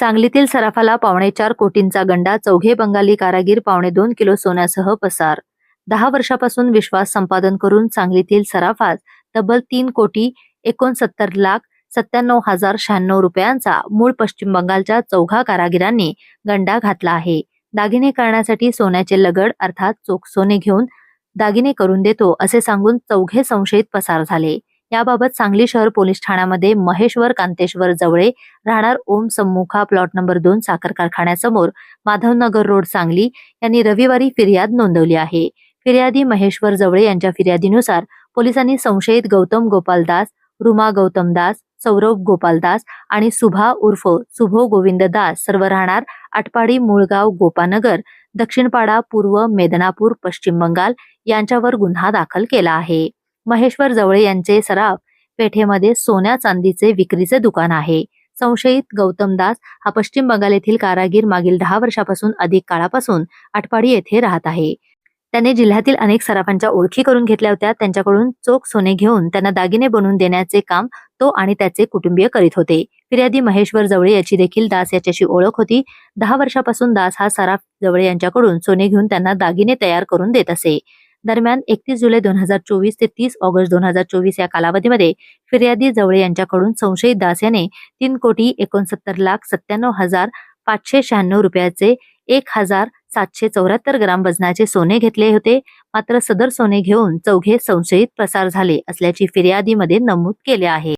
सांगलीतील सराफाला पावणे चार कोटींचा गंडा चौघे बंगाली कारागीर पावणे दोन किलो सोन्यासह पसार. दहा वर्षापासून विश्वास संपादन करून सांगलीतील सराफात तब्बल तीन कोटी एकोणसत्तर लाख सत्त्याण्णव हजार शहाण्णव रुपयांचा मूळ पश्चिम बंगालच्या चौघा कारागिरांनी गंडा घातला आहे. दागिने करण्यासाठी सोन्याचे लगड अर्थात चोख सोने घेऊन दागिने करून देतो असे सांगून चौघे संशयित पसार झाले. याबाबत सांगली शहर पोलीस ठाण्यामध्ये महेश्वर कांतेश्वर जवळे राहणार ओम सम्मुखा प्लॉट नंबर दोन साखर कारखान्यासमोर माधवनगर रोड सांगली यांनी रविवारी फिर्याद नोंदवली आहे. फिर्यादी महेश्वर जवळे यांच्या फिर्यादीनुसार पोलिसांनी संशयित गौतम गोपाल दास रुमा गौतम दास सौरभ गोपाल दास आणि सुभा उर्फ सुभो गोविंद दास सर्व राहणार आटपाडी मुळगाव गोपानगर दक्षिणपाडा पूर्व मेदनापूर पश्चिम बंगाल यांच्यावर गुन्हा दाखल केला आहे. महेश्वर जवळे यांचे सराफ पेठेमध्ये सोन्या चांदीचे विक्रीचे दुकान आहे. संशयित गौतम दास हा पश्चिम बंगाल येथील कारागीर मागील दहा वर्षापासून अधिक काळापासून आटपाडी येथे राहत आहे. त्याने जिल्ह्यातील अनेक सराफांच्या ओळखी करून घेतल्या होत्या. त्यांच्याकडून चोख सोने घेऊन त्यांना दागिने बनवून देण्याचे काम तो आणि त्याचे कुटुंबीय करीत होते. फिर्यादी महेश्वर जवळे याची देखील दास याच्याशी ओळख होती. दहा वर्षापासून दास हा सराफ जवळे यांच्याकडून सोने घेऊन त्यांना दागिने तयार करून देत असे. दरम्यान एकतीस जुलै दोन हजार चोवीस ते तीस ऑगस्ट दोन हजार चोवीस या कालावधीमध्ये फिर्यादी जवळे यांच्याकडून संशयित दास याने तीन कोटी एकोणसत्तर लाख सत्त्याण्णव हजार पाचशे शहाण्णव रुपयाचे एक हजार सातशे चौऱ्याहत्तर ग्राम वजनाचे सोने घेतले होते. मात्र सदर सोने घेऊन चौघे संशयित पसार झाले असल्याची फिर्यादीमध्ये नमूद केले आहे.